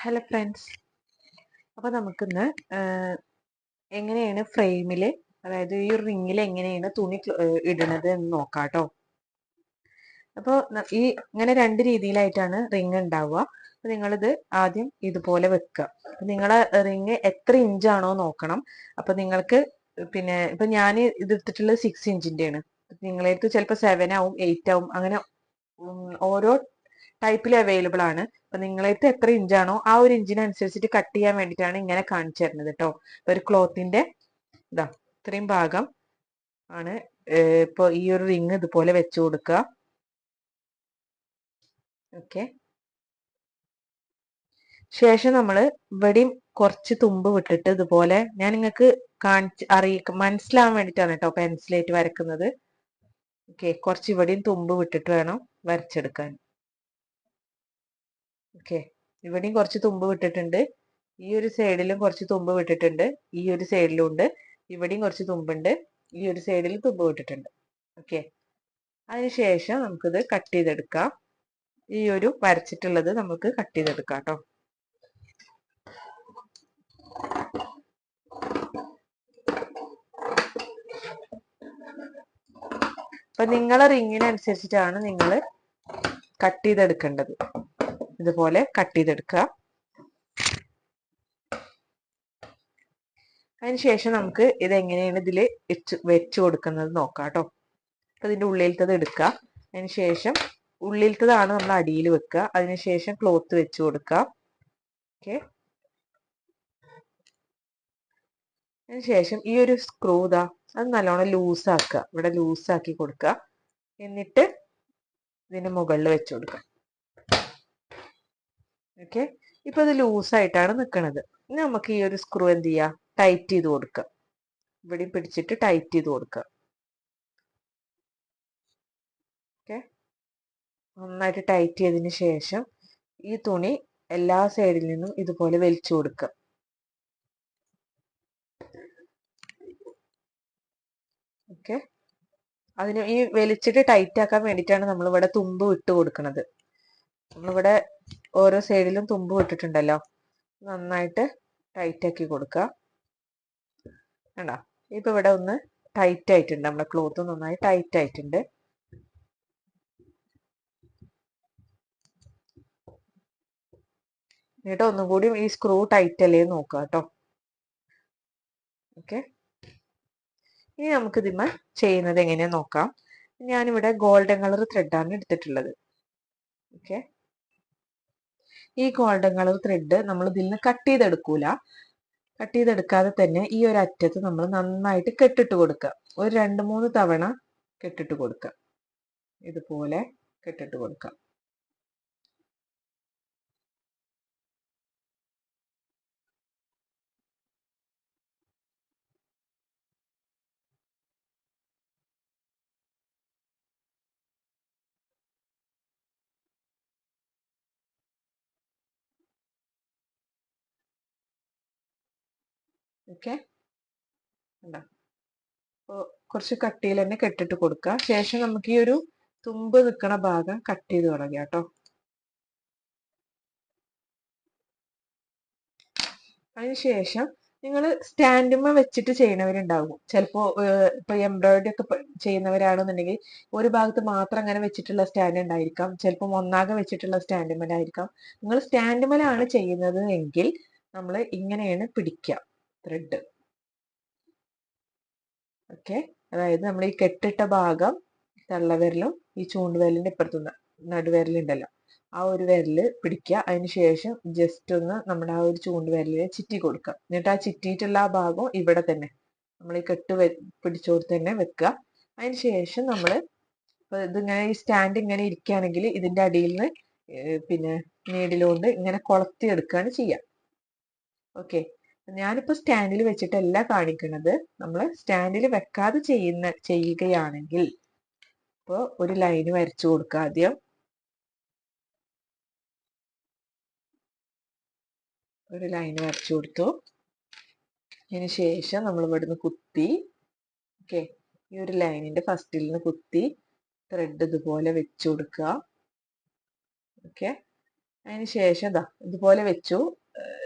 Hello friends അപ്പോൾ നമുക്കിന്ന് എങ്ങനെയാണ് ഫ്രെയിമിൽ അതായത് ഈ റിങ്ങിൽ എങ്ങനെയാണ് തുണി ഇടുന്നത് എന്ന് നോക്കാം കേട്ടോ അപ്പോൾ ഈ ഇങ്ങനെ രണ്ട് രീതിയിലായിട്ടാണ് റിങ് ഉണ്ടാവുക. അപ്പോൾ നിങ്ങളിത് ആദ്യം ഇതുപോലെ വെക്കുക. നിങ്ങളെ റിങ് എത്ര ഇഞ്ചാണോ നോക്കണം. അപ്പോൾ നിങ്ങൾക്ക് പിന്നെ ഇപ്പൊ ഞാൻ ഇത് എടുത്തിട്ടുള്ളത് സിക്സ് ഇഞ്ചിന്റെയാണ് നിങ്ങളെടുത്ത് ചിലപ്പോൾ സെവൻ ആവും എയ്റ്റ് ആവും അങ്ങനെ ഓരോ ടൈപ്പിൽ അവൈലബിൾ ആണ്. അപ്പൊ നിങ്ങളടുത്ത് എത്ര ഇഞ്ചാണോ ആ ഒരു ഇഞ്ചിനനുസരിച്ചിട്ട് കട്ട് ചെയ്യാൻ വേണ്ടിയിട്ടാണ് ഇങ്ങനെ കാണിച്ചു തരുന്നത് കേട്ടോ ഒരു ക്ലോത്തിന്റെ ഇതാ ഇത്രയും ഭാഗം ആണ് ഇപ്പൊ ഈ ഒരു റിങ് ഇതുപോലെ വെച്ചു കൊടുക്കുക. ഓക്കെ ശേഷം നമ്മൾ ഇവിടെയും കുറച്ച് തുമ്പ് വിട്ടിട്ട് ഇതുപോലെ ഞാൻ നിങ്ങൾക്ക് കാണിച്ച് അറിയിക്ക മനസ്സിലാവാൻ വേണ്ടിയിട്ടാണ് കേട്ടോ പെൻസിലേറ്റ് വരക്കുന്നത്. ഓക്കെ കുറച്ച് ഇവിടെയും തുമ്പ് വിട്ടിട്ട് വേണം വരച്ചെടുക്കാൻ. ഓക്കെ. ഇവിടെയും കുറച്ച് തുമ്പ് വിട്ടിട്ടുണ്ട്. ഈ ഒരു സൈഡിലും കുറച്ച് തുമ്പ് വിട്ടിട്ടുണ്ട്. ഈ ഒരു സൈഡിലും ഉണ്ട്. ഇവിടെയും കുറച്ച് തുമ്പുണ്ട്. ഈ ഒരു സൈഡിൽ തുമ്പ് വിട്ടിട്ടുണ്ട്. ഓക്കെ. അതിനുശേഷം നമുക്കിത് കട്ട് ചെയ്തെടുക്കാം. ഈ ഒരു വരച്ചിട്ടുള്ളത് നമുക്ക് കട്ട് ചെയ്തെടുക്കാം കേട്ടോ. അപ്പൊ നിങ്ങളെ റിങ്ങിനനുസരിച്ചിട്ടാണ് നിങ്ങൾ കട്ട് ചെയ്തെടുക്കേണ്ടത്. ഇതുപോലെ കട്ട് ചെയ്തെടുക്കുക. അതിനുശേഷം നമുക്ക് ഇത് എങ്ങനെയാണ് ഇതിൽ വെച്ച് വെച്ച് കൊടുക്കുന്നത് നോക്കാം കേട്ടോ. അപ്പം ഇതിന്റെ ഉള്ളിലത്തത് എടുക്കുക. അതിനുശേഷം ഉള്ളിലത്തതാണ് നമ്മൾ അടിയിൽ വെക്കുക. അതിനുശേഷം ക്ലോത്ത് വെച്ച് കൊടുക്കുക. ഓക്കെ അതിനുശേഷം ഈ ഒരു സ്ക്രൂ ഇതാ അത് നല്ലോണം ലൂസാക്കുക. ഇവിടെ ലൂസാക്കി കൊടുക്കുക. എന്നിട്ട് ഇതിന് മുകളിൽ വെച്ച് കൊടുക്കുക. ഓക്കെ. ഇപ്പൊ ഇത് ലൂസായിട്ടാണ് നിൽക്കുന്നത് ഇനി നമുക്ക് ഈ ഒരു സ്ക്രൂ എന്ത് ചെയ്യാം? ടൈറ്റ് ചെയ്ത് കൊടുക്കുക ഇവിടെ പിടിച്ചിട്ട് ടൈറ്റ് ചെയ്ത് കൊടുക്കുക ഓക്കെ. നന്നായിട്ട് ടൈറ്റ് ചെയ്തതിന് ശേഷം ഈ തുണി എല്ലാ സൈഡിൽ നിന്നും ഇതുപോലെ വലിച്ചു കൊടുക്കുക ഓക്കെ. അതിന് ഈ വലിച്ചിട്ട് ടൈറ്റ് ആക്കാൻ വേണ്ടിയിട്ടാണ് നമ്മൾ ഇവിടെ തുമ്പ് വിട്ട് കൊടുക്കുന്നത് നമ്മളിവിടെ ഓരോ സൈഡിലും തുമ്പ് വിട്ടിട്ടുണ്ടല്ലോ. നന്നായിട്ട് ടൈറ്റ് ആക്കി കൊടുക്കുക. കണ്ടോ? ഇപ്പൊ ഇവിടെ ഒന്ന് ടൈറ്റ് ആയിട്ടുണ്ട്. നമ്മുടെ ക്ലോത്ത് നന്നായി ടൈറ്റ് ആയിട്ടുണ്ട്. എന്നിട്ട് ഒന്നും കൂടി ഈ സ്ക്രൂ ടൈറ്റ് അല്ലേ നോക്കുക കേട്ടോ. ഓക്കെ ഇനി നമുക്ക് ഇതിന്മേ ചെയ്യുന്നത് എങ്ങനെയാ നോക്കാം. ഞാനിവിടെ ഗോൾഡൻ കളർ ത്രെഡാണ് എടുത്തിട്ടുള്ളത്. ഓക്കെ ഈ ഗോൾഡൻ കളർ ത്രെഡ് നമ്മൾ ഇതിൽ നിന്ന് കട്ട് ചെയ്തെടുക്കൂല. കട്ട് ചെയ്തെടുക്കാതെ തന്നെ ഈ ഒരു അറ്റത്ത് നമ്മൾ നന്നായിട്ട് കെട്ടിട്ട് കൊടുക്കുക. ഒരു രണ്ട് മൂന്ന് തവണ കെട്ടിട്ട് കൊടുക്കുക. ഇതുപോലെ കെട്ടിട്ട് കൊടുക്കുക. ഓക്കെ ഉണ്ടോ അപ്പോൾ കുറച്ച് കട്ടിയിൽ തന്നെ കെട്ടിട്ട് കൊടുക്കുക. ശേഷം നമുക്ക് ഈ ഒരു തുമ്പ് നിൽക്കുന്ന ഭാഗം കട്ട് ചെയ്ത് തുടങ്ങി കേട്ടോ അതിനുശേഷം നിങ്ങൾ സ്റ്റാൻഡുമ്മ വെച്ചിട്ട് ചെയ്യണവരുണ്ടാകും ചിലപ്പോൾ ഇപ്പൊ എംബ്രോയിഡറി ഒക്കെ ചെയ്യുന്നവരാണെന്നുണ്ടെങ്കിൽ ഒരു ഭാഗത്ത് മാത്രം അങ്ങനെ വെച്ചിട്ടുള്ള സ്റ്റാൻഡ് ഉണ്ടായിരിക്കാം. ചിലപ്പോൾ ഒന്നാകെ വെച്ചിട്ടുള്ള സ്റ്റാൻഡുമ്മലായിരിക്കാം നിങ്ങൾ സ്റ്റാൻഡുമ്മലാണ് ചെയ്യുന്നത് എങ്കിൽ നമ്മൾ ഇങ്ങനെയാണ് പിടിക്കുക ത്രെഡ് ഓക്കെ അതായത് നമ്മൾ ഈ കെട്ടിട്ട ഭാഗം തള്ളവിരലും ഈ ചൂണ്ടുവിരലിന്റെ ഇപ്പുറത്തുനിന്ന് നടുവിരലുണ്ടല്ലോ. ആ ഒരു വിരൽ പിടിക്കുക. അതിന് ശേഷം ജസ്റ്റ് ഒന്ന് നമ്മുടെ ആ ഒരു ചൂണ്ടുവിരലിനെ ചിറ്റി കൊടുക്കുക. എന്നിട്ട് ആ ചിറ്റിയിട്ടുള്ള ആ ഭാഗം ഇവിടെ തന്നെ. നമ്മൾ ഈ കെട്ട് പിടിച്ചോട് തന്നെ വെക്കുക. അതിന് ശേഷം നമ്മൾ ഇതിങ്ങനെ ഈ സ്റ്റാൻഡ് ഇങ്ങനെ ഇരിക്കുകയാണെങ്കിൽ ഇതിന്റെ അടിയിൽ നിന്ന് പിന്നെ നീഡിലുകൊണ്ട് ഇങ്ങനെ കൊളത്തി എടുക്കുകയാണ് ചെയ്യുക. ഓക്കെ ഞാനിപ്പോൾ സ്റ്റാൻഡിൽ വെച്ചിട്ടല്ല കാണിക്കുന്നത് നമ്മൾ സ്റ്റാൻഡിൽ വെക്കാതെ ചെയ്യുന്ന ചെയ്യുകയാണെങ്കിൽ ഇപ്പോൾ ഒരു ലൈന് വരച്ചു കൊടുക്കുക ആദ്യം. ഒരു ലൈൻ വരച്ചു കൊടുത്തു. അതിന് ശേഷം നമ്മൾ ഇവിടുന്ന് കുത്തി. ഓക്കെ. ഈ ഒരു ലൈനിന്റെ ഫസ്റ്റിൽ നിന്ന് കുത്തി ത്രെഡ് ഇതുപോലെ വെച്ചു കൊടുക്കുക. ഓക്കെ. അതിന് ശേഷം ഇതാ ഇതുപോലെ വെച്ചു.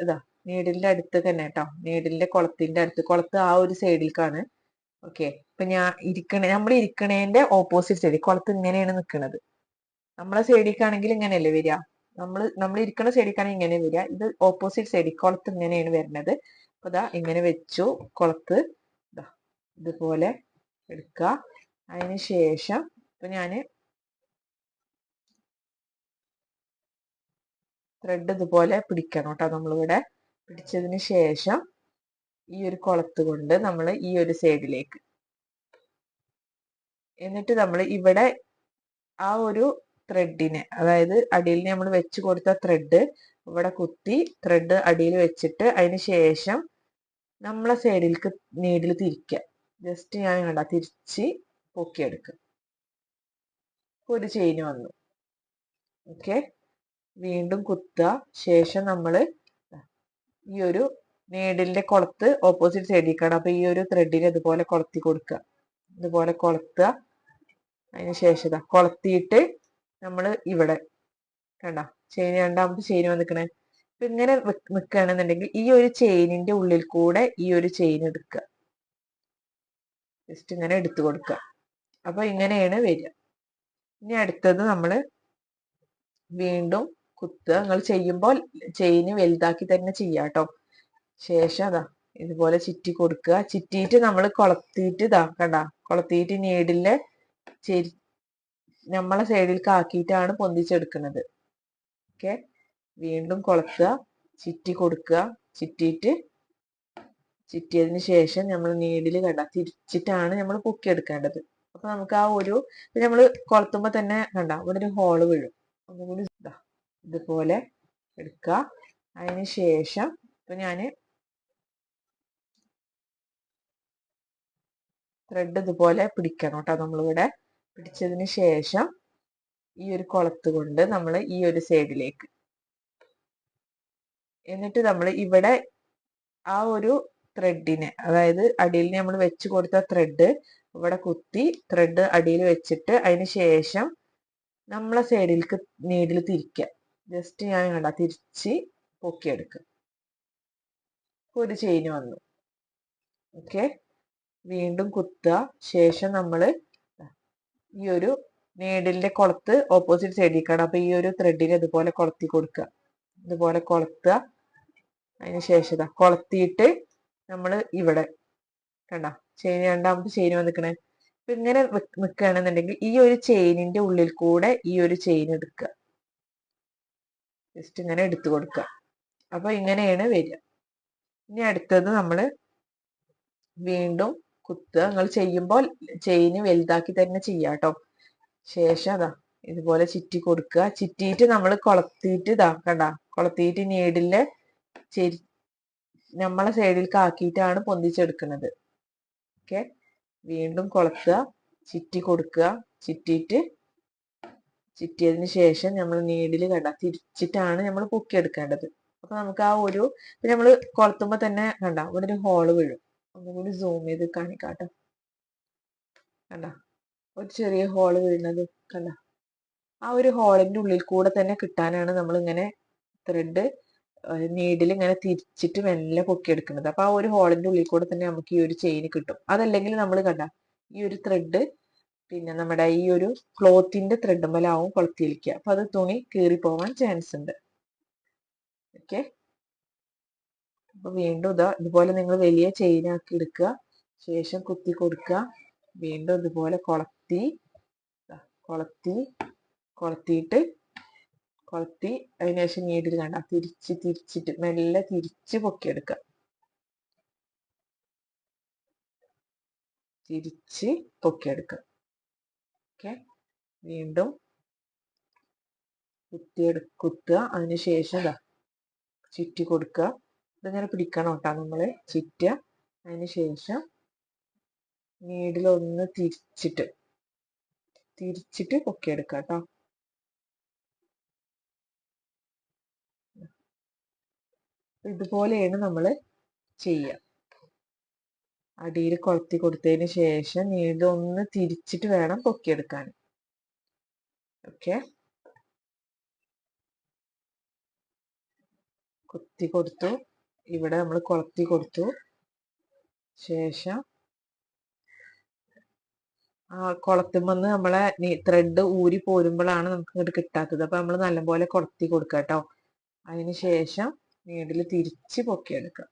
ഇതാ. നീഡിലിന്റെ അടുത്ത് തന്നെ കേട്ടോ നീടിന്റെ കുളത്തിന്റെ അടുത്ത്. കുളത്ത് ആ ഒരു സൈഡിലേക്കാണ് ഓക്കെ. ഇപ്പൊ ഞാൻ ഇരിക്കണേ നമ്മൾ ഇരിക്കണേന്റെ ഓപ്പോസിറ്റ് സൈഡിൽ കുളത്ത് ഇങ്ങനെയാണ് നിൽക്കുന്നത് നമ്മളെ സൈഡിലേക്കാണെങ്കിൽ ഇങ്ങനെയല്ലേ വരിക? നമ്മൾ നമ്മൾ ഇരിക്കുന്ന സൈഡിലേക്കാണെങ്കിൽ ഇങ്ങനെ വരിക. ഇത് ഓപ്പോസിറ്റ് സൈഡിൽ കുളത്ത് ഇങ്ങനെയാണ് വരുന്നത് അപ്പൊ ഇതാ ഇങ്ങനെ വെച്ചു. കുളത്ത് ഇതാ ഇതുപോലെ എടുക്കുക അതിന് ശേഷം ഇപ്പൊ ഞാൻ ത്രെഡ് ഇതുപോലെ പിടിക്കണം കേട്ടോ നമ്മളിവിടെ. പിടിച്ചതിന് ശേഷം ഈ ഒരു കുളത്ത് കൊണ്ട് നമ്മൾ ഈ ഒരു സൈഡിലേക്ക്. എന്നിട്ട് നമ്മൾ ഇവിടെ ആ ഒരു ത്രെഡിനെ അതായത് അടിയിൽ നമ്മൾ വെച്ച് കൊടുത്ത ത്രെഡ് ഇവിടെ കുത്തി ത്രെഡ് അടിയിൽ വെച്ചിട്ട് അതിന് ശേഷം നമ്മളെ സൈഡിലേക്ക് നീഡിൽ തിരിക്കുക ജസ്റ്റ് ഞാൻ കണ്ട തിരിച്ച് പൊക്കിയെടുക്കുക ഒരു ചെയിന് വന്നു. ഓക്കെ വീണ്ടും കുത്തുക. ശേഷം നമ്മൾ ഈ ഒരു നീഡിലിന്റെ കൊളത്ത് ഓപ്പോസിറ്റ് സൈഡിലേക്കാണ് അപ്പൊ ഈ ഒരു ത്രെഡിന് ഇതുപോലെ കൊളത്തി കൊടുക്കുക. ഇതുപോലെ കൊളത്തുക. അതിന് ശേഷം കൊളത്തിയിട്ട് നമ്മൾ ഇവിടെ കണ്ട? ചെയിൻ രണ്ടാമത്തെ ചെയിൻ വന്നിക്കണേ. ഇപ്പൊ ഇങ്ങനെ നിൽക്കുകയാണെന്നുണ്ടെങ്കിൽ ഈ ഒരു ചെയിനിന്റെ ഉള്ളിൽ കൂടെ ഈ ഒരു ചെയിൻ എടുക്കുക. ജസ്റ്റ് ഇങ്ങനെ എടുത്തു കൊടുക്കുക. അപ്പൊ ഇങ്ങനെയാണ് വരിക. ഇനി അടുത്തത് നമ്മൾ വീണ്ടും കുത്തുക നിങ്ങൾ ചെയ്യുമ്പോൾ ചെയിന് വലുതാക്കി തന്നെ ചെയ്യാട്ടോ ശേഷം അതാ ഇതുപോലെ ചിറ്റി കൊടുക്കുക. ചിറ്റിയിട്ട് നമ്മൾ കൊളത്തിയിട്ട് ഇതാ കണ്ട കൊളത്തിയിട്ട് നീഡിലെ ചെരി നമ്മളെ സൈഡിലേക്ക് ആക്കിയിട്ടാണ് പൊന്തിച്ചെടുക്കുന്നത്. ഓക്കെ? വീണ്ടും കൊളത്തുക ചിറ്റി കൊടുക്കുക. ചിറ്റിയിട്ട് ചിറ്റിയതിന് ശേഷം നമ്മൾ നീഡിൽ കണ്ട തിരിച്ചിട്ടാണ് നമ്മൾ പൊക്കിയെടുക്കേണ്ടത്. അപ്പൊ നമുക്ക് ആ ഒരു നമ്മൾ കൊളത്തുമ്പോ തന്നെ കണ്ട ഒരു ഹോൾ വീഴും. ഒന്നുകൂടി ഇതുപോലെ എടുക്കുക അതിന് ശേഷം ഇപ്പൊ ഞാൻ ത്രെഡ് ഇതുപോലെ പിടിക്കണം കേട്ടോ നമ്മളിവിടെ. പിടിച്ചതിന് ശേഷം ഈ ഒരു കുളത്ത് കൊണ്ട് നമ്മൾ ഈ ഒരു സൈഡിലേക്ക്. എന്നിട്ട് നമ്മൾ ഇവിടെ ആ ഒരു ത്രെഡിനെ അതായത് അടിയിൽ നമ്മൾ വെച്ച് കൊടുത്ത ത്രെഡ് ഇവിടെ കുത്തി ത്രെഡ് അടിയിൽ വെച്ചിട്ട് അതിന് ശേഷം നമ്മളെ സൈഡിലേക്ക് നീഡിൽ തിരിക്കുക ജസ്റ്റ് ഞാൻ കണ്ട തിരിച്ച് പൊക്കിയെടുക്കുക ഒരു ചെയിന് വന്നു. ഓക്കെ വീണ്ടും കുത്തുക. ശേഷം നമ്മൾ ഈ ഒരു നീഡിലിന്റെ കുളത്ത് ഓപ്പോസിറ്റ് സൈഡിലേക്കാണ് അപ്പൊ ഈ ഒരു ത്രെഡിന് ഇതുപോലെ കൊളത്തി കൊടുക്കുക ഇതുപോലെ കൊളത്തുക. അതിന് ശേഷം കൊളത്തിയിട്ട് നമ്മൾ ഇവിടെ കണ്ട? ചെയിൻ രണ്ടാമത്തെ ചെയിൻ വന്നിക്കണേ. അപ്പൊ ഇങ്ങനെ നിൽക്കുകയാണെന്നുണ്ടെങ്കിൽ ഈ ഒരു ചെയിനിന്റെ ഉള്ളിൽ കൂടെ ഈ ഒരു ചെയിൻ എടുക്കുക ജസ്റ്റ് ഇങ്ങനെ എടുത്തു കൊടുക്കുക അപ്പോൾ ഇങ്ങനെയാണ് വരിക. ഇനി അടുത്തത് നമ്മൾ വീണ്ടും കുത്തുക. നിങ്ങൾ ചെയ്യുമ്പോൾ ചെയിന് വലുതാക്കി തന്നെ ചെയ്യുക കേട്ടോ ശേഷം അതാ ഇതുപോലെ ചിറ്റി കൊടുക്കുക ചിറ്റിയിട്ട് നമ്മൾ കൊളത്തിയിട്ട് ഇതാ കണ്ട? കൊളത്തിയിട്ട് നീഡിലെ ചെരി നമ്മളെ സൈഡിലേക്ക് ആക്കിയിട്ടാണ് പൊന്തിച്ചെടുക്കുന്നത്. ഓക്കെ? വീണ്ടും കൊളത്തുക. ചിറ്റി കൊടുക്കുക ചുറ്റിയിട്ട് ചുറ്റിയതിന് ശേഷം നമ്മൾ നീഡിൽ കണ്ട തിരിച്ചിട്ടാണ് നമ്മൾ പൊക്കിയെടുക്കേണ്ടത്. അപ്പൊ നമുക്ക് ആ ഒരു നമ്മൾ കൊളത്തുമ്പോ തന്നെ കണ്ട ഇവിടെ ഒരു ഹോൾ വീഴും ഒന്നുകൂടി സൂം ചെയ്ത് കാണിക്കാട്ടോ. കണ്ട ഒരു ചെറിയ ഹോൾ വീഴുന്നത് കണ്ട. ആ ഒരു ഹോളിന്റെ ഉള്ളിൽ കൂടെ തന്നെ കിട്ടാനാണ് നമ്മൾ ഇങ്ങനെ ത്രെഡ് നീഡിൽ ഇങ്ങനെ തിരിച്ചിട്ട് മെല്ലെ പൊക്കിയെടുക്കുന്നത്. അപ്പൊ ആ ഒരു ഹോളിന്റെ ഉള്ളിൽ കൂടെ തന്നെ നമുക്ക് ഈ ഒരു ചെയിൻ കിട്ടും. അതല്ലെങ്കിൽ നമ്മൾ കണ്ട ഈ ഒരു ത്രെഡ് പിന്നെ നമ്മുടെ ഈ ഒരു ക്ലോത്തിന്റെ ത്രെഡ് മേലാവും കൊളുത്തിയിരിക്കുക. അപ്പൊ അത് തുണി കീറി പോവാൻ ചാൻസ് ഉണ്ട്. ഓക്കെ അപ്പൊ വീണ്ടും ഇതാ ഇതുപോലെ നിങ്ങൾ വലിയ ചെയിൻ ആക്കി എടുക്കുക. ശേഷം കുത്തി കൊടുക്കുക. വീണ്ടും ഇതുപോലെ കൊളത്തി കൊളത്തി കൊളത്തിയിട്ട് കൊളത്തി അതിന് ശേഷം നീഡിൽ കണ്ട? തിരിച്ച് തിരിച്ചിട്ട് മെല്ലെ തിരിച്ച് പൊക്കിയെടുക്കുക. തിരിച്ച് പൊക്കിയെടുക്കുക. ഓക്കെ വീണ്ടും കുത്തിയെടു കുത്തുക. അതിനുശേഷം ഇതാ ചുറ്റി കൊടുക്കുക. ഇതിങ്ങനെ പിടിക്കണം കേട്ടോ നമ്മൾ ചുറ്റുക. അതിന് ശേഷം നീഡിലൊന്ന് തിരിച്ചിട്ട് തിരിച്ചിട്ട് പൊക്കിയെടുക്കുക കേട്ടോ. ഇതുപോലെയാണ് നമ്മൾ ചെയ്യുക. അടിയിൽ കൊളുത്തി കൊടുത്തതിന് ശേഷം ഒന്ന് തിരിച്ചിട്ട് വേണം പൊക്കിയെടുക്കാൻ. ഓക്കെ. കുത്തി കൊടുത്തു. ഇവിടെ നമ്മൾ കുളത്തി കൊടുത്തു. ശേഷം ആ കുളത്തുമെന്ന് നമ്മളെ ത്രെഡ് ഊരി പോരുമ്പോഴാണ് നമുക്ക് ഇങ്ങോട്ട് കിട്ടാത്തത്. അപ്പൊ നമ്മൾ നല്ലപോലെ കൊളത്തി കൊടുക്കുക കേട്ടോ അതിന് ശേഷം നീഡിൽ തിരിച്ച് പൊക്കിയെടുക്കുക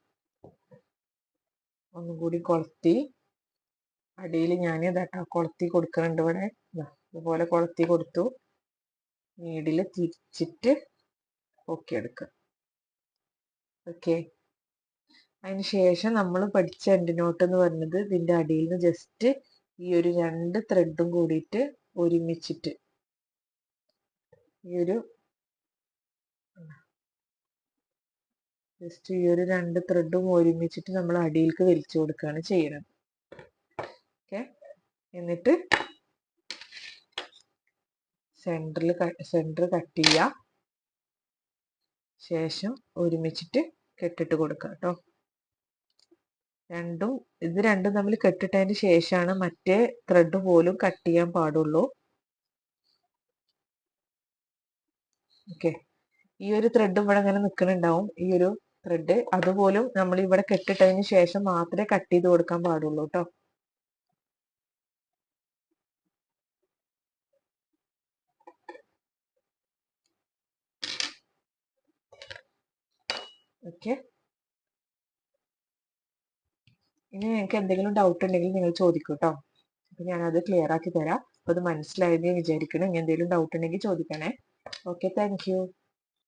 ഒന്നും കൂടി കൊളത്തി. അടിയിൽ ഞാൻ ഇതാട്ടോ കൊളത്തി കൊടുക്കുന്നുണ്ട് ഇവിടെ. ഇതുപോലെ കൊളത്തി കൊടുത്തു. നീഡിൽ തിരിച്ചിട്ട് പൊക്കിയെടുക്കുക ഓക്കെ. അതിന് ശേഷം നമ്മൾ പഠിച്ച എൻഡ് നോട്ട് എന്ന് പറഞ്ഞത് ഇതിന്റെ അടിയിൽ നിന്ന് ജസ്റ്റ് ഈ ഒരു രണ്ട് ത്രെഡും കൂടിയിട്ട് ഒരുമിച്ചിട്ട്. ഈ ഒരു ജസ്റ്റ് ഈ ഒരു രണ്ട് ത്രെഡും ഒരുമിച്ചിട്ട് നമ്മൾ അടിയിലേക്ക് വലിച്ചു കൊടുക്കുകയാണ് ചെയ്യുന്നത്. ഓക്കെ എന്നിട്ട് സെന്ററിൽ സെന്റർ കട്ട് ചെയ്യുക ശേഷം ഒരുമിച്ചിട്ട് കെട്ടിട്ട് കൊടുക്കുക കേട്ടോ. രണ്ടും ഇത് രണ്ടും തമ്മിൽ കെട്ടിട്ടതിന് ശേഷമാണ് മറ്റേ ത്രെഡ് പോലും കട്ട് ചെയ്യാൻ പാടുള്ളൂ. ഓക്കെ ഈ ഒരു ത്രെഡ് ഇവിടെ ഇങ്ങനെ നിൽക്കുന്നുണ്ടാവും ഈ ഒരു ത്രെഡ് അതുപോലും നമ്മൾ ഇവിടെ കെട്ടിട്ടതിന് ശേഷം മാത്രമേ കട്ട് ചെയ്ത് കൊടുക്കാൻ പാടുള്ളൂ കേട്ടോ ഇനി നിങ്ങൾക്ക് എന്തെങ്കിലും ഡൗട്ട് ഉണ്ടെങ്കിൽ നിങ്ങൾ ചോദിക്കൂ കേട്ടോ അപ്പൊ ഞാനത് ക്ലിയർ ആക്കി തരാം. അപ്പൊ അത് ഞാൻ വിചാരിക്കണം ഇനി എന്തെങ്കിലും ഡൗട്ട് ഉണ്ടെങ്കിൽ ചോദിക്കണേ. Okay thank